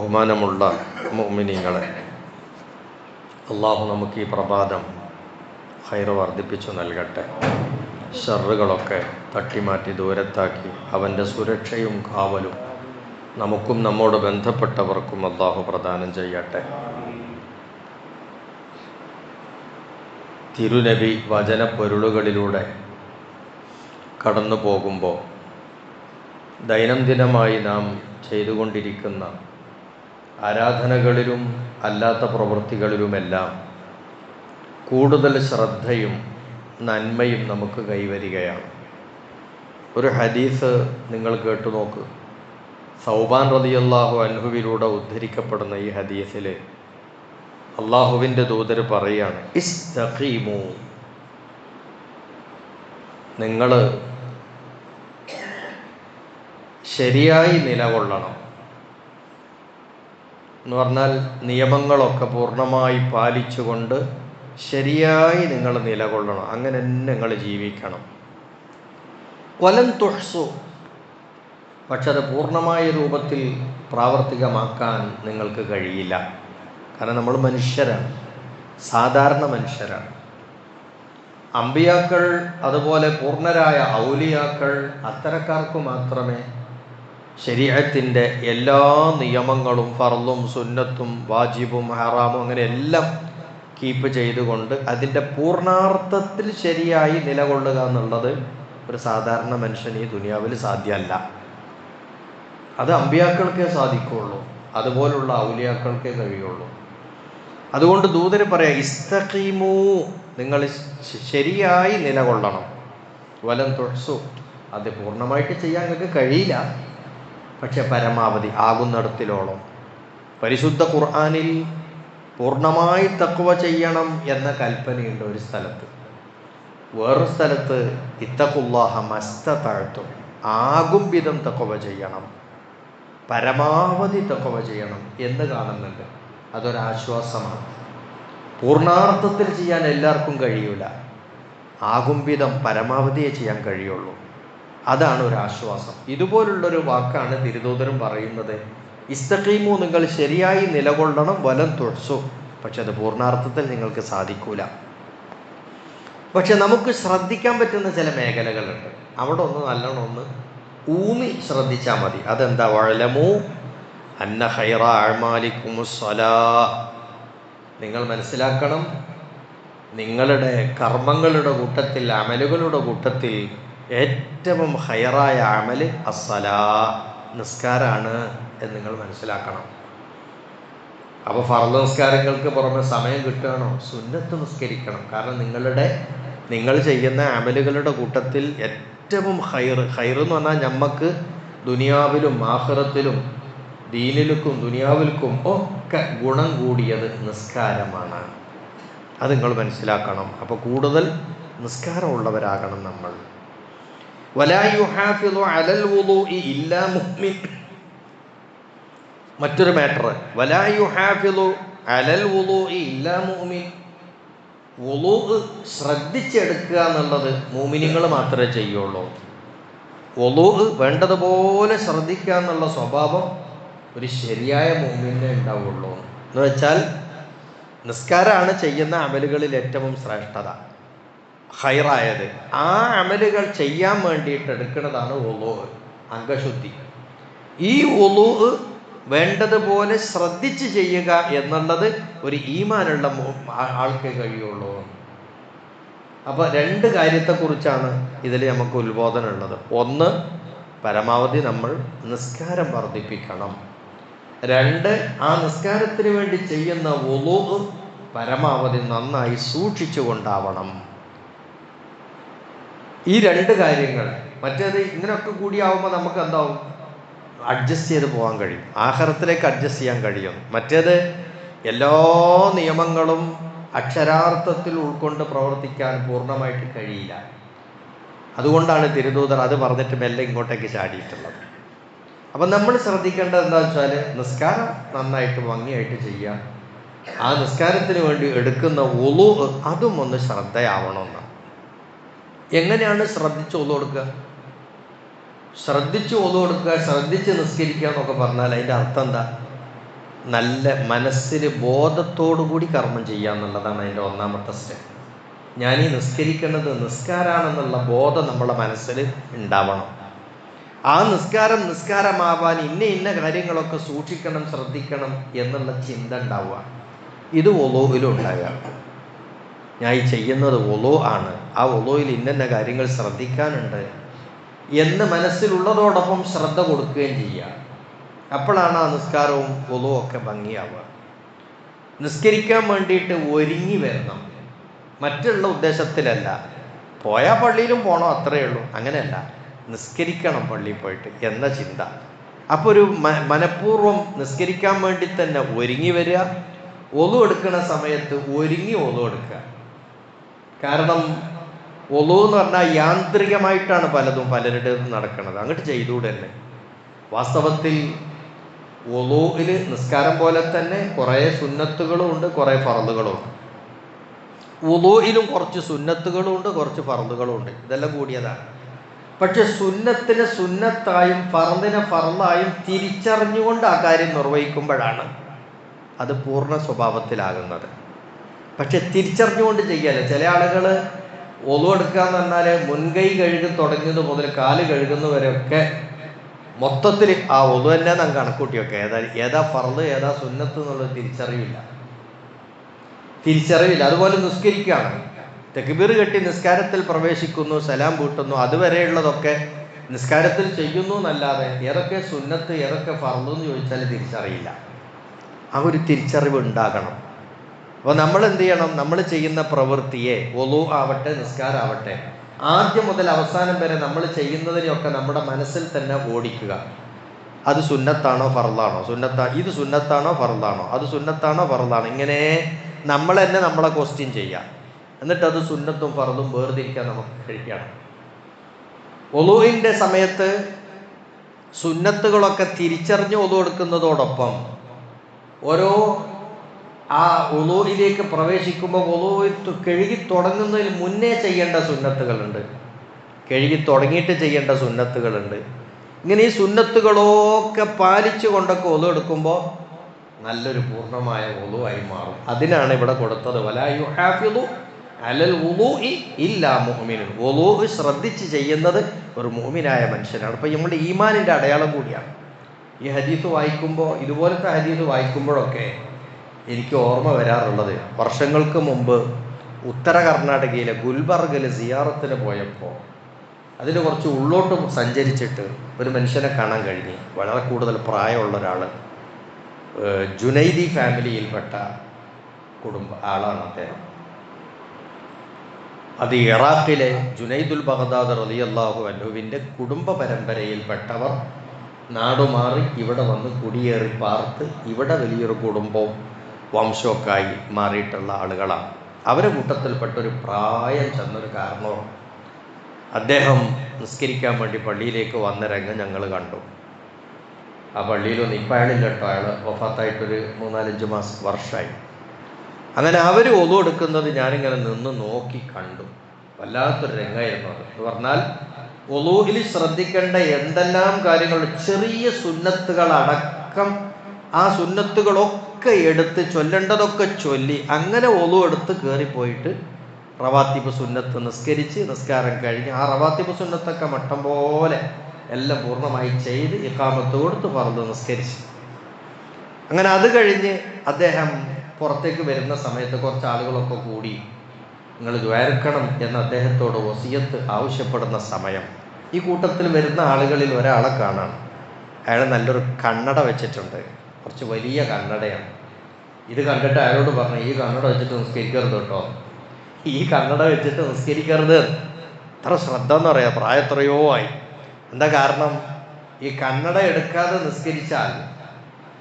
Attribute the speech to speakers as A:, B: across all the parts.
A: ബഹുമാനമുള്ള മോമിനിങ്ങളെ അള്ളാഹു നമുക്ക് ഈ പ്രഭാതം ഹൈറ് വർദ്ധിപ്പിച്ചു നൽകട്ടെ. ഷറുകളൊക്കെ തട്ടിമാറ്റി ദൂരത്താക്കി അവന്റെ സുരക്ഷയും കാവലും നമുക്കും നമ്മോട് ബന്ധപ്പെട്ടവർക്കും അള്ളാഹു പ്രദാനം ചെയ്യട്ടെ. തിരുനബി വചന വചനപ്പൊരുളുകളിലൂടെ കടന്നു പോകുമ്പോൾ ദൈനംദിനമായി നാം ചെയ്തുകൊണ്ടിരിക്കുന്ന ആരാധനകളിലും അല്ലാത്ത പ്രവൃത്തികളിലുമെല്ലാം കൂടുതൽ ശ്രദ്ധയും നന്മയും നമുക്ക് കൈവരികയാണ്. ഒരു ഹദീസ് നിങ്ങൾ കേട്ടു നോക്ക്. സൗബാൻ റതിയല്ലാഹു അൻഹുവിലൂടെ ഉദ്ധരിക്കപ്പെടുന്ന ഈ ഹദീസിൽ അള്ളാഹുവിന്റെ ദൂതർ പറയുകയാണ് ഇസ്തഖീമു. നിങ്ങൾ ശരിയായി നിലകൊള്ളണം. എന്ന് പറഞ്ഞാൽ നിയമങ്ങളൊക്കെ പൂർണമായി പാലിച്ചുകൊണ്ട് ശരിയായി നിങ്ങൾ നിലകൊള്ളണം. അങ്ങനെ തന്നെ നിങ്ങൾ ജീവിക്കണം. വലം തുഹ്സു. പക്ഷെ അത് പൂർണമായ രൂപത്തിൽ പ്രാവർത്തികമാക്കാൻ നിങ്ങൾക്ക് കഴിയില്ല. കാരണം നമ്മൾ മനുഷ്യരാണ്. സാധാരണ മനുഷ്യരാണ്. അമ്പിയാക്കൾ അതുപോലെ പൂർണരായ ഔലിയാക്കൾ അത്തരക്കാർക്ക് മാത്രമേ ശരീരത്തിന്റെ എല്ലാ നിയമങ്ങളും ഫർളും സുന്നത്തും വാജിബും ഹറാമും അങ്ങനെ എല്ലാം കീപ്പ് ചെയ്തുകൊണ്ട് അതിന്റെ പൂർണാർത്ഥത്തിൽ ശരിയായി നിലകൊള്ളുക എന്നുള്ളത് ഒരു സാധാരണ മനുഷ്യൻ ഈ ദുനിയാവിൽ സാധ്യമല്ല. അത് അമ്പിയാക്കൾക്കേ സാധിക്കുള്ളൂ അതുപോലുള്ള ഔലിയാക്കൾക്കേ കഴിയുള്ളൂ. അതുകൊണ്ട് ദൂതന് പറയാം ഇസ്തഖീമൂ നിങ്ങൾ ശരിയായി നിലകൊള്ളണം. വലം തുഴസു അത് പൂർണമായിട്ട് ചെയ്യാൻ നിങ്ങൾക്ക് കഴിയില്ല. പക്ഷെ പരമാവധി ആകുന്നിടത്തിലോളം. പരിശുദ്ധ ഖുർആാനിൽ പൂർണമായി തക്കുവ ചെയ്യണം എന്ന കൽപ്പനയുണ്ട് ഒരു സ്ഥലത്ത്. വേറൊരു സ്ഥലത്ത് ഇത്തക്കുല്ലാഹ മസ്ത താഴ്ത്തും. ആകും വിധം തക്കുവ ചെയ്യണം. പരമാവധി തക്കുവ ചെയ്യണം എന്ന് കാണുന്നുണ്ട്. അതൊരാശ്വാസമാണ് പൂർണാർത്ഥത്തിൽ ചെയ്യാൻ എല്ലാവർക്കും കഴിയൂല. ആകും വിധം പരമാവധിയെ ചെയ്യാൻ കഴിയുള്ളൂ. അതാണ് ഒരു ആശ്വാസം. ഇതുപോലുള്ളൊരു വാക്കാണ് തിരുതോതരം പറയുന്നത്. ഇസ്തഖീമു നിങ്ങൾ ശരിയായി നിലകൊള്ളണം വലം തുഴച്ചു. പക്ഷെ അത് പൂർണാർത്ഥത്തിൽ നിങ്ങൾക്ക് സാധിക്കൂല. പക്ഷെ നമുക്ക് ശ്രദ്ധിക്കാൻ പറ്റുന്ന ചില മേഖലകളുണ്ട്. അവിടെ ഒന്ന് നല്ലോണം ഒന്ന് ഊന്നി ശ്രദ്ധിച്ചാൽ മതി. അതെന്താ? വഴലമോ അന്ന ഹൈറ ആഴ്മാലിക്കുമുസ്വലാ നിങ്ങൾ മനസ്സിലാക്കണം നിങ്ങളുടെ കർമ്മങ്ങളുടെ കൂട്ടത്തിൽ അമലുകളുടെ കൂട്ടത്തിൽ ഏറ്റവും ഹയറായ അമൽ അസല നിസ്കാരാണ് എന്ന് നിങ്ങൾ മനസ്സിലാക്കണം. അപ്പോൾ ഫർദ് നിസ്കാരങ്ങൾക്ക് പുറമെ സമയം കിട്ടുകയാണോ? സുന്നത്ത് നിസ്കരിക്കണം. കാരണം നിങ്ങളുടെ നിങ്ങൾ ചെയ്യുന്ന അമലുകളുടെ കൂട്ടത്തിൽ ഏറ്റവും ഹൈർ ഹൈർ എന്ന് പറഞ്ഞാൽ ഞമ്മക്ക് ദുനിയാവിലും ആഹ്റത്തിലും ദീനിലുക്കും ദുനിയാവിൽക്കും ഒക്കെ ഗുണം കൂടിയത് നിസ്കാരമാണ്. അത് നിങ്ങൾ മനസ്സിലാക്കണം. അപ്പോൾ കൂടുതൽ നിസ്കാരമുള്ളവരാകണം നമ്മൾ. മറ്റൊരു മാറ്റർ ശ്രദ്ധിച്ചെടുക്കുക എന്നുള്ളത് മൂമിനിങ്ങൾ മാത്രമേ ചെയ്യുള്ളൂ. ഒലൂഹ് വേണ്ടതുപോലെ ശ്രദ്ധിക്കുക എന്നുള്ള സ്വഭാവം ഒരു ശരിയായ മൂമിനെ ഉണ്ടാവുള്ളൂ. എന്ന് വെച്ചാൽ നിസ്കാരമാണ് ചെയ്യുന്ന അമലുകളിൽ ഏറ്റവും ശ്രേഷ്ഠത. ഹൈറായത്. ആ അമലുകൾ ചെയ്യാൻ വേണ്ടിയിട്ട് എടുക്കുന്നതാണ് ഒലു അംഗശുദ്ധി. ഈ ഒലു വേണ്ടതുപോലെ ശ്രദ്ധിച്ച് ചെയ്യുക എന്നുള്ളത് ഒരു ഈമാനുള്ള ആൾക്ക് കഴിയുള്ളൂ. അപ്പോൾ രണ്ട് കാര്യത്തെക്കുറിച്ചാണ് ഇതിൽ നമുക്ക് ഉത്ബോധന ഉള്ളത് ഒന്ന് പരമാവധി നമ്മൾ നിസ്കാരം വർദ്ധിപ്പിക്കണം. രണ്ട് ആ നിസ്കാരത്തിന് വേണ്ടി ചെയ്യുന്ന ഒലു പരമാവധി നന്നായി സൂക്ഷിച്ചു കൊണ്ടാവണം ഈ രണ്ട് കാര്യങ്ങൾ മറ്റേത് ഇങ്ങനെയൊക്കെ കൂടിയാവുമ്പോൾ നമുക്ക് എന്താവും? അഡ്ജസ്റ്റ് ചെയ്ത് പോകാൻ കഴിയും. ആഹാരത്തിലേക്ക് അഡ്ജസ്റ്റ് ചെയ്യാൻ കഴിയും. മറ്റേത് എല്ലാ നിയമങ്ങളും അക്ഷരാർത്ഥത്തിൽ ഉൾക്കൊണ്ട് പ്രവർത്തിക്കാൻ പൂർണമായിട്ട് കഴിയില്ല. അതുകൊണ്ടാണ് തിരുദൂതർ അത് പറഞ്ഞിട്ട് മെല്ലെ ഇങ്ങോട്ടേക്ക് ചാടിയിട്ടുള്ളത്. അപ്പം നമ്മൾ ശ്രദ്ധിക്കേണ്ടത് എന്താ വെച്ചാൽ നിസ്കാരം നന്നായിട്ട് ഭംഗിയായിട്ട് ചെയ്യുക. ആ നിസ്കാരത്തിന് വേണ്ടി എടുക്കുന്ന ഒളു അതും ഒന്ന് ശ്രദ്ധയാവണമെന്ന് എങ്ങനെയാണ് ശ്രദ്ധിച്ച് ഓതു കൊടുക്കുക? ശ്രദ്ധിച്ച് ഓതു കൊടുക്കുക ശ്രദ്ധിച്ച് നിസ്കരിക്കുക എന്നൊക്കെ പറഞ്ഞാൽ അതിന്റെ അർത്ഥം എന്താ? നല്ല മനസ്സിന് ബോധത്തോടു കൂടി കർമ്മം ചെയ്യുക എന്നുള്ളതാണ് അതിന്റെ ഒന്നാമത്തെ സ്റ്റെപ്പ്. ഞാൻ ഈ നിസ്കരിക്കുന്നത് നിസ്കാരാണെന്നുള്ള ബോധം നമ്മളെ മനസ്സിൽ ഉണ്ടാവണം. ആ നിസ്കാരം നിസ്കാരമാവാൻ ഇന്ന ഇന്ന കാര്യങ്ങളൊക്കെ സൂക്ഷിക്കണം ശ്രദ്ധിക്കണം എന്നുള്ള ചിന്ത ഉണ്ടാവുക. ഇത് ഉണ്ടാകുക ഞാൻ ഈ ചെയ്യുന്നത് ഒലോ ആണ്. ആ ഒലോയിൽ ഇന്ന കാര്യങ്ങൾ ശ്രദ്ധിക്കാനുണ്ട്. എന്ന് മനസ്സിലുള്ളതോടൊപ്പം ശ്രദ്ധ കൊടുക്കുകയും ചെയ്യുക. അപ്പോഴാണ് ആ നിസ്കാരവും ഒലോ ഒക്കെ ഭംഗിയാവുക. നിസ്കരിക്കാൻ വേണ്ടിയിട്ട് ഒരുങ്ങി വരണം. മറ്റുള്ള ഉദ്ദേശത്തിലല്ല. പോയാൽ പള്ളിയിലും പോകണം അത്രയേ ഉള്ളൂ. അങ്ങനെയല്ല. നിസ്കരിക്കണം പള്ളിയിൽ പോയിട്ട് എന്ന ചിന്ത. അപ്പോൾ ഒരു മനഃപൂർവം നിസ്കരിക്കാൻ വേണ്ടി തന്നെ ഒരുങ്ങി വരിക. ഒതു എടുക്കുന്ന സമയത്ത് ഒരുങ്ങി ഒതു എടുക്കുക. കാരണം ഒളു എന്ന് പറഞ്ഞാൽ യാന്ത്രികമായിട്ടാണ് പലതും പലരുടെ നടക്കുന്നത് അങ്ങോട്ട് ചെയ്തുകൂടെ തന്നെ വാസ്തവത്തിൽ ഒലുവിൽ നിസ്കാരം പോലെ തന്നെ കുറേ സുന്നത്തുകളും ഉണ്ട് കുറേ ഫറലുകളും ഉണ്ട്. ഉദോയിലും കുറച്ച് സുന്നത്തുകളും ഉണ്ട് കുറച്ച് ഫറലുകളും ഉണ്ട്. ഇതെല്ലാം കൂടിയതാണ്. പക്ഷെ സുന്നത്തിനെ സുന്നത്തായും ഫറദിനെ ഫറലായും തിരിച്ചറിഞ്ഞുകൊണ്ട് ആ കാര്യം നിർവഹിക്കുമ്പോഴാണ് അത് പൂർണ സ്വഭാവത്തിലാകുന്നത്. പക്ഷെ തിരിച്ചറിഞ്ഞുകൊണ്ട് ചെയ്യല്ല? ചില ആളുകൾ ഒതു എടുക്കുക എന്ന് പറഞ്ഞാൽ മുൻകൈ കഴുകി തുടങ്ങിയത് മുതൽ കാൽ കഴുകുന്നവരെയൊക്കെ മൊത്തത്തിൽ ആ ഒതു തന്നെ നാം കണക്കൂട്ടിയൊക്കെ. ഏതാ ഏതാ ഫറൽ ഏതാ സുന്നത്ത് എന്നുള്ളത് തിരിച്ചറിവില്ല. തിരിച്ചറിവില്ല. അതുപോലെ നിസ്കരിക്കുകയാണ് തെക്കുബീർ കെട്ടി നിസ്കാരത്തിൽ പ്രവേശിക്കുന്നു സലാം പൂട്ടുന്നു അതുവരെയുള്ളതൊക്കെ നിസ്കാരത്തിൽ ചെയ്യുന്നു എന്നല്ലാതെ ഏതൊക്കെ സുന്നത്ത് ഏതൊക്കെ ഫർദു എന്ന് ചോദിച്ചാൽ തിരിച്ചറിയില്ല. ആ ഒരു തിരിച്ചറിവ് ഉണ്ടാകണം. അപ്പോൾ നമ്മൾ എന്ത് ചെയ്യണം? നമ്മൾ ചെയ്യുന്ന പ്രവൃത്തിയെ ഒലു ആവട്ടെ നിസ്കാരാവട്ടെ ആദ്യം മുതൽ അവസാനം വരെ നമ്മൾ ചെയ്യുന്നതിനെയൊക്കെ നമ്മുടെ മനസ്സിൽ തന്നെ ഓടിക്കുക. അത് സുന്നത്താണോ ഫറലാണോ സുന്നത്താ ഇത് സുന്നത്താണോ ഫറലാണോ അത് സുന്നത്താണോ ഫറലാണോ ഇങ്ങനെ നമ്മൾ തന്നെ നമ്മളെ ക്വസ്റ്റ്യൻ ചെയ്യാം എന്നിട്ട് അത് സുന്നത്തും ഫറലും വേർതിരിക്കാൻ നമുക്ക് കഴിക്കണം ഒലുവിന്റെ സമയത്ത് സുന്നത്തുകളൊക്കെ തിരിച്ചറിഞ്ഞ് ഒതു കൊടുക്കുന്നതോടൊപ്പം ഓരോ ആ ഉളൂയിലേക്ക് പ്രവേശിക്കുമ്പോൾ ഉളൂ കഴുകി തുടങ്ങുന്നതിന് മുന്നേ ചെയ്യേണ്ട സുന്നത്തുകളുണ്ട്. കഴുകി തുടങ്ങിയിട്ട് ചെയ്യേണ്ട സുന്നത്തുകളുണ്ട്. ഇങ്ങനെ ഈ സുന്നത്തുകളൊക്കെ പാലിച്ചു കൊണ്ടൊക്കെ ഒതു എടുക്കുമ്പോൾ നല്ലൊരു പൂർണമായ ഒലുവായി മാറും. അതിനാണ് ഇവിടെ കൊടുത്തത്. വലായു ഹാഫിദു അലൽ ഉലൂഇ ഇല്ല മുഹ്മിനുൻ ഉലൂ ശ്രദ്ധിച്ച് ചെയ്യുന്നത് ഒരു മുഹ്മിനായ മനുഷ്യനാണ്. അപ്പം നമ്മുടെ ഈമാനിന്റെ അടയാളം കൂടിയാണ്. ഈ ഹദീസ് വായിക്കുമ്പോൾ ഇതുപോലത്തെ ഹദീസ് വായിക്കുമ്പോഴൊക്കെ എനിക്ക് ഓർമ്മ വരാറുള്ളത്. വർഷങ്ങൾക്ക് മുമ്പ് ഉത്തര കർണാടകയിലെ ഗുൽബർഗിൽ സിയാറത്തിന് പോയപ്പോൾ അതിൽ കുറച്ച് ഉള്ളോട്ട് സഞ്ചരിച്ചിട്ട് ഒരു മനുഷ്യനെ കാണാൻ കഴിഞ്ഞു. വളരെ കൂടുതൽ പ്രായമുള്ള ഒരാൾ ജുനൈദി ഫാമിലിയിൽപ്പെട്ട കുടുംബ ആളാണ് അദ്ദേഹം. അത് ഇറാഖിലെ ജുനൈദുൽ ബഗ്ദാദ് റലിയല്ലാഹു അല്ലുവിന്റെ കുടുംബ പരമ്പരയിൽപ്പെട്ടവർ നാടുമാറി ഇവിടെ വന്ന് കുടിയേറി പാർത്ത് ഇവിടെ വലിയൊരു കുടുംബവും വംശമൊക്കെയായി മാറിയിട്ടുള്ള ആളുകളാണ്. അവരെ കൂട്ടത്തിൽപ്പെട്ട ഒരു പ്രായം ചെന്നൊരു കാരണവും അദ്ദേഹം നിസ്കരിക്കാൻ വേണ്ടി പള്ളിയിലേക്ക് വന്ന രംഗം ഞങ്ങൾ കണ്ടു. ആ പള്ളിയിലൊന്നും ഇപ്പം അയാളില്ല കേട്ടോ. അയാൾ ഒഫാത്തായിട്ടൊരു മൂന്നാലഞ്ച് മാസം വർഷമായി അങ്ങനെ അവർ ഒതു എടുക്കുന്നത് ഞാനിങ്ങനെ നിന്ന് നോക്കി കണ്ടു. വല്ലാത്തൊരു രംഗമായിരുന്നു അത്. എന്ന് പറഞ്ഞാൽ ഒലൂഹിൽ ശ്രദ്ധിക്കേണ്ട എന്തെല്ലാം കാര്യങ്ങൾ ചെറിയ സുന്നത്തുകൾ അടക്കം ആ സുന്നത്തുകളൊക്കെ എടുത്ത് ചൊല്ലേണ്ടതൊക്കെ ചൊല്ലി അങ്ങനെ ഒളു എടുത്ത് കയറിപ്പോയിട്ട് റവാത്തിബ് സുന്നത്ത് നിസ്കരിച്ച് നിസ്കാരം കഴിഞ്ഞ് ആ റവാത്തിബ് സുന്നത്തൊക്കെ മട്ടം പോലെ എല്ലാം പൂർണമായി ചെയ്ത് ഇക്കാമത്ത് കൊടുത്ത് പറന്ന് നിസ്കരിച്ച്. അങ്ങനെ അത് കഴിഞ്ഞ് അദ്ദേഹം പുറത്തേക്ക് വരുന്ന സമയത്ത് കുറച്ച് ആളുകളൊക്കെ കൂടി നിങ്ങൾ ദ്വാരക്കണം എന്ന് അദ്ദേഹത്തോട് വസിയത്ത് ആവശ്യപ്പെടുന്ന സമയം. ഈ കൂട്ടത്തിൽ വരുന്ന ആളുകളിൽ ഒരാളെ കാണാം. അയാൾ നല്ലൊരു കണ്ണട വെച്ചിട്ടുണ്ട്. കുറച്ച് വലിയ കണ്ണടയാണ്. ഇത് കണ്ടിട്ട് ആരോട് പറഞ്ഞു ഈ കണ്ണട വെച്ചിട്ട് നിസ്കരിക്കരുത് കേട്ടോ. ഈ കണ്ണട വെച്ചിട്ട് നിസ്കരിക്കരുത്. അത്ര ശ്രദ്ധ എന്ന് പറയാം പ്രായത്രയോ ആയി. എന്താ കാരണം? ഈ കണ്ണട എടുക്കാതെ നിസ്കരിച്ചാൽ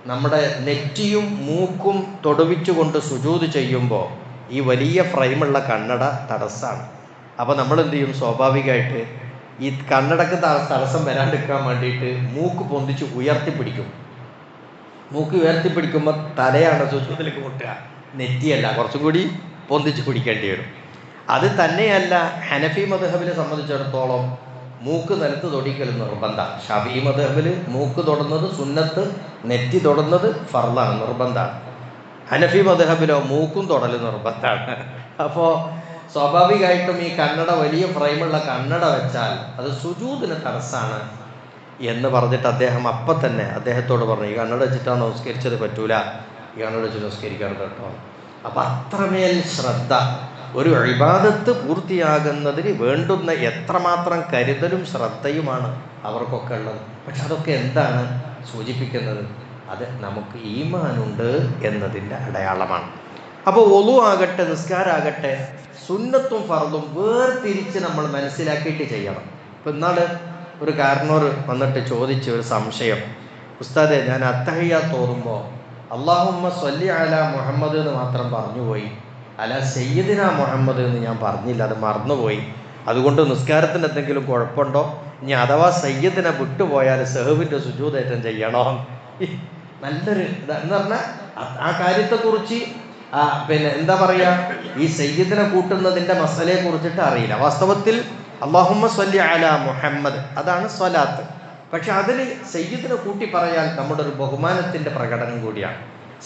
A: നമ്മുടെ നെറ്റിയും മൂക്കും തൊടുവിച്ചുകൊണ്ട് സുജൂത് ചെയ്യുമ്പോൾ ഈ വലിയ ഫ്രെയിമുള്ള കണ്ണട തടസ്സാണ്. അപ്പോൾ നമ്മൾ എന്ത് ചെയ്യും? സ്വാഭാവികമായിട്ട് ഈ കണ്ണടക്ക് തടസ്സം വരാണ്ടിരിക്കാൻ വേണ്ടിയിട്ട് മൂക്ക് പൊന്തിച്ച് ഉയർത്തിപ്പിടിക്കും. മൂക്ക് ഉയർത്തി പിടിക്കുമ്പോൾ തലയാണ് സുജൂതിലേക്ക് മുട്ടുക. നെറ്റിയല്ല കുറച്ചും കൂടി പൊന്തിച്ച് പിടിക്കേണ്ടി വരും. അത് തന്നെയല്ല ഹനഫി മധുഹബിനെ സംബന്ധിച്ചിടത്തോളം മൂക്ക് നിലത്ത് തൊടിക്കൽ നിർബന്ധമാണ് ഷഫി മധുഹബിൽ മൂക്ക് തൊടുന്നത് സുന്നത്ത് നെറ്റി തൊടുന്നത് ഫർദാണ് നിർബന്ധമാണ്. ഹനഫി മധുഹബിലോ മൂക്കും തൊടൽ നിർബന്ധമാണ്. അപ്പോൾ സ്വാഭാവികമായിട്ടും ഈ കണ്ണട വലിയ ഫ്രെയിമുള്ള കണ്ണട വെച്ചാൽ അത് സുജൂതിന് തടസ്സാണ്. എന്ന് പറഞ്ഞിട്ട് അദ്ദേഹം അപ്പം തന്നെ അദ്ദേഹത്തോട് പറഞ്ഞു ഈ കണ്ണട വെച്ചിട്ടാണ് നമസ്കരിച്ചത് പറ്റൂല. ഈ കണ്ണട വെച്ച് നമസ്കരിക്കാറ് കേട്ടോ. അപ്പം അത്രമേൽ ശ്രദ്ധ ഒരു അഴിബാദത്ത് പൂർത്തിയാകുന്നതിന് വേണ്ടുന്ന എത്രമാത്രം കരുതലും ശ്രദ്ധയുമാണ് അവർക്കൊക്കെ ഉള്ളത്. പക്ഷെ അതൊക്കെ എന്താണ് സൂചിപ്പിക്കുന്നത്? അത് നമുക്ക് ഈമാനുണ്ട് എന്നതിന്റെ അടയാളമാണ്. അപ്പോൾ ഒളു ആകട്ടെ നിസ്കാരാകട്ടെ സുന്നത്തും ഫറതും വേർതിരിച്ച് നമ്മൾ മനസ്സിലാക്കിയിട്ട് ചെയ്യണം. ഇപ്പം ഇന്നാൾ ഒരു കാരണോർ വന്നിട്ട് ചോദിച്ച ഒരു സംശയം. ഉസ്താദെ ഞാൻ അത്തഹയ്യ തോന്നുമ്പോൾ അള്ളാഹുമ്മ സ്വല്ലി അല മുഹമ്മദ് എന്ന് മാത്രം പറഞ്ഞുപോയി. അല സയ്യിദിന മുഹമ്മദ് എന്ന് ഞാൻ പറഞ്ഞില്ല അത് മറന്നുപോയി. അതുകൊണ്ട് നിസ്കാരത്തിന് എന്തെങ്കിലും കുഴപ്പമുണ്ടോ? ഇനി അഥവാ സയ്യിദിനെ വിട്ടുപോയാൽ സെഹബിന്റെ സുജൂതേറ്റം ചെയ്യണോ? നല്ലൊരു എന്ന് പറഞ്ഞാൽ ആ കാര്യത്തെക്കുറിച്ച് പിന്നെ എന്താ പറയുക ഈ സയ്യിദിനെ കൂട്ടുന്നതിന്റെ മസലയെ കുറിച്ചിട്ട് അറിയില്ല. വാസ്തവത്തിൽ അള്ളാഹുമ്മ സ്വല്ലി അല മുഹമ്മദ്. അതാണ് സ്വലാത്ത്. പക്ഷെ അതിൽ സയ്യിദിനെ കൂട്ടി പറയാൻ നമ്മുടെ ഒരു ബഹുമാനത്തിന്റെ പ്രകടനം കൂടിയാണ്.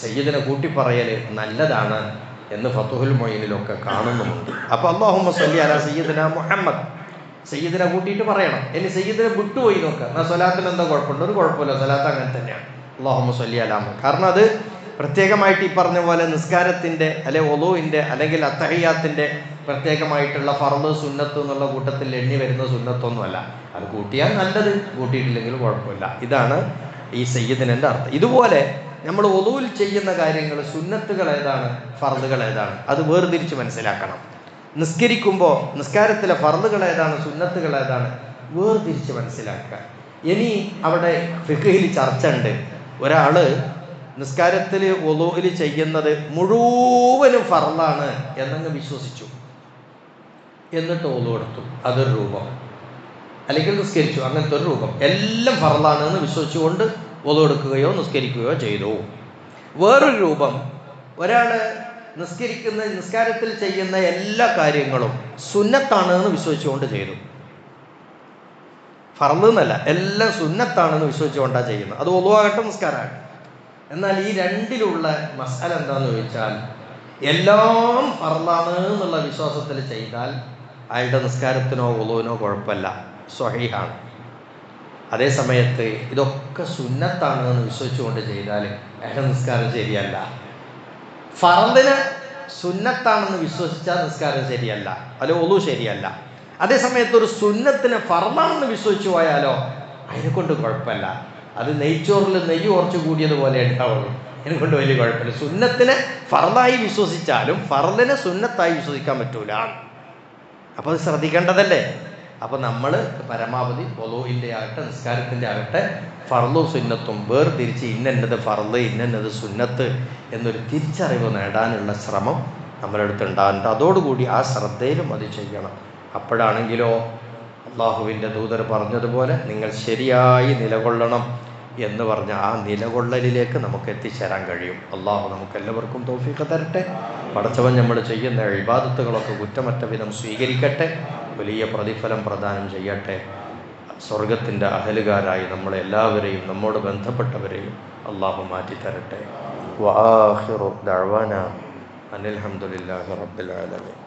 A: സയ്യിദിനെ കൂട്ടി പറയൽ നല്ലതാണ് എന്ന് ഫത്തുഹുൽ മൊയിനിലൊക്കെ കാണുന്നുമുണ്ട്. അപ്പോൾ അള്ളാഹുമ്മ സല്ലി അല സയ്യിദിന മുഹമ്മദ്. സയ്യിദിനെ കൂട്ടിയിട്ട് പറയണം. ഇനി സയ്യിദിനെ വിട്ടുപോയി നോക്കുക എന്നാൽ സ്വലാത്തിന് എന്താ കുഴപ്പമുണ്ട്? ഒരു കുഴപ്പമില്ല. സ്വലാത്ത് അങ്ങനെ തന്നെയാണ്. അള്ളാഹുമ്മ സല്ലി അലാമ കാരണം അത് പ്രത്യേകമായിട്ട് ഈ പറഞ്ഞ പോലെ നിസ്കാരത്തിന്റെ അല്ലെ ഒലുവിന്റെ അല്ലെങ്കിൽ അത്തഹയ്യാത്തിന്റെ പ്രത്യേകമായിട്ടുള്ള ഫർദ് സുന്നത്ത് എന്നുള്ള കൂട്ടത്തിൽ എണ്ണി വരുന്ന സുന്നത്തൊന്നുമല്ല. അത് കൂട്ടിയാൽ നല്ലത് കൂട്ടിയിട്ടില്ലെങ്കിൽ കുഴപ്പമില്ല. ഇതാണ് ഈ സയ്യിദിന്റെ അർത്ഥം. ഇതുപോലെ നമ്മൾ ഒലുവിൽ ചെയ്യുന്ന കാര്യങ്ങൾ സുന്നത്തുകൾ ഏതാണ് ഫർദുകൾ ഏതാണ്? അത് വേർതിരിച്ച് മനസ്സിലാക്കണം. നിസ്കരിക്കുമ്പോൾ നിസ്കാരത്തിലെ ഫർദുകൾ ഏതാണ് സുന്നത്തുകൾ ഏതാണ്? വേർതിരിച്ച് മനസ്സിലാക്കുക. ഇനി അവിടെ ഫിഖിൽ ചർച്ച ഉണ്ട്. ഒരാൾ നിസ്കാരത്തിൽ ഒലൂഹിൽ ചെയ്യുന്നത് മുഴുവനും ഫറലാണ് എന്നങ്ങ് വിശ്വസിച്ചു. എന്നിട്ട് ഒലു എടുത്തു. അതൊരു രൂപം. അല്ലെങ്കിൽ നിസ്കരിച്ചു. അങ്ങനത്തെ ഒരു രൂപം. എല്ലാം ഫറലാണ് എന്ന് വിശ്വസിച്ചുകൊണ്ട് ഒലു എടുക്കുകയോ നിസ്കരിക്കുകയോ ചെയ്തു. വേറൊരു രൂപം. ഒരാൾ നിസ്കരിക്കുന്ന നിസ്കാരത്തിൽ ചെയ്യുന്ന എല്ലാ കാര്യങ്ങളും സുന്നത്താണ് എന്ന് വിശ്വസിച്ചുകൊണ്ട് ചെയ്തു. ഫറന്നല്ല എല്ലാം സുന്നത്താണെന്ന് വിശ്വസിച്ചുകൊണ്ടാണ് ചെയ്യുന്നത്. അത് ഒലുവാകട്ടെ നിസ്കാരമാകട്ടെ. എന്നാൽ ഈ രണ്ടിലുള്ള മസാല എന്താന്ന് ചോദിച്ചാൽ എല്ലാം പറന്നാണ് എന്നുള്ള വിശ്വാസത്തിൽ ചെയ്താൽ അയാളുടെ നിസ്കാരത്തിനോ ഉളവിനോ കുഴപ്പമില്ല. സ്വഹീഹാണ്. അതേ സമയത്ത് ഇതൊക്കെ സുന്നത്താണ് എന്ന് വിശ്വസിച്ചുകൊണ്ട് ചെയ്താൽ അയാളുടെ നിസ്കാരം ശരിയല്ല. ഫറന്തിന് സുന്നത്താണെന്ന് വിശ്വസിച്ചാൽ നിസ്കാരം ശരിയല്ല. അല്ല ഒളു ശരിയല്ല. അതേ സമയത്ത് ഒരു സുന്നത്തിന് ഫറന്നാണെന്ന് വിശ്വസിച്ചു പോയാലോ അതിനെ കൊണ്ട് കുഴപ്പമില്ല. അത് നെയ്ച്ചോറിൽ നെയ്യ് കുറച്ച് കൂടിയതുപോലെ ഉണ്ടാവുള്ളൂ. എനിക്കൊണ്ട് കൊണ്ട് വലിയ കുഴപ്പമില്ല. സുന്നത്തിനെ ഫർദായി വിശ്വസിച്ചാലും ഫറദിനെ സുന്നത്തായി വിശ്വസിക്കാൻ പറ്റൂല. അപ്പോൾ അത് ശ്രദ്ധിക്കേണ്ടതല്ലേ? അപ്പോൾ നമ്മൾ പരമാവധി ഒലോയിന്റെ ആകട്ടെ നിസ്കാരത്തിന്റെ ആകട്ടെ ഫർളും സുന്നത്തും വേർതിരിച്ച് ഇന്നെന്നത് ഫർദ് ഇന്നെന്നത് സുന്നത്ത് എന്നൊരു തിരിച്ചറിവ് നേടാനുള്ള ശ്രമം നമ്മളെടുത്ത് ഉണ്ടാകുന്നുണ്ട് അതോടുകൂടി ആ ശ്രദ്ധയിലും അത് ചെയ്യണം. അപ്പോഴാണെങ്കിലോ അള്ളാഹുവിന്റെ ദൂതർ പറഞ്ഞതുപോലെ നിങ്ങൾ ശരിയായി നിലകൊള്ളണം എന്ന് പറഞ്ഞ ആ നിലകൊള്ളലിലേക്ക് നമുക്ക് എത്തിച്ചേരാൻ കഴിയും. അള്ളാഹു നമുക്ക് എല്ലാവർക്കും തോഫിക്ക് തരട്ടെ. പടച്ചവൻ നമ്മൾ ചെയ്യുന്ന ഇബാദത്തുകളൊക്കെ കുറ്റമറ്റ വിധം സ്വീകരിക്കട്ടെ. വലിയ പ്രതിഫലം പ്രദാനം ചെയ്യട്ടെ. സ്വർഗത്തിന്റെ അഹലുകാരായി നമ്മളെല്ലാവരെയും നമ്മോട് ബന്ധപ്പെട്ടവരെയും അള്ളാഹു മാറ്റി തരട്ടെ. വാഹിറു ദഴവാന അനിൽ ഹംദുലില്ലാഹി റബ്ബിൽ ആലമീൻ.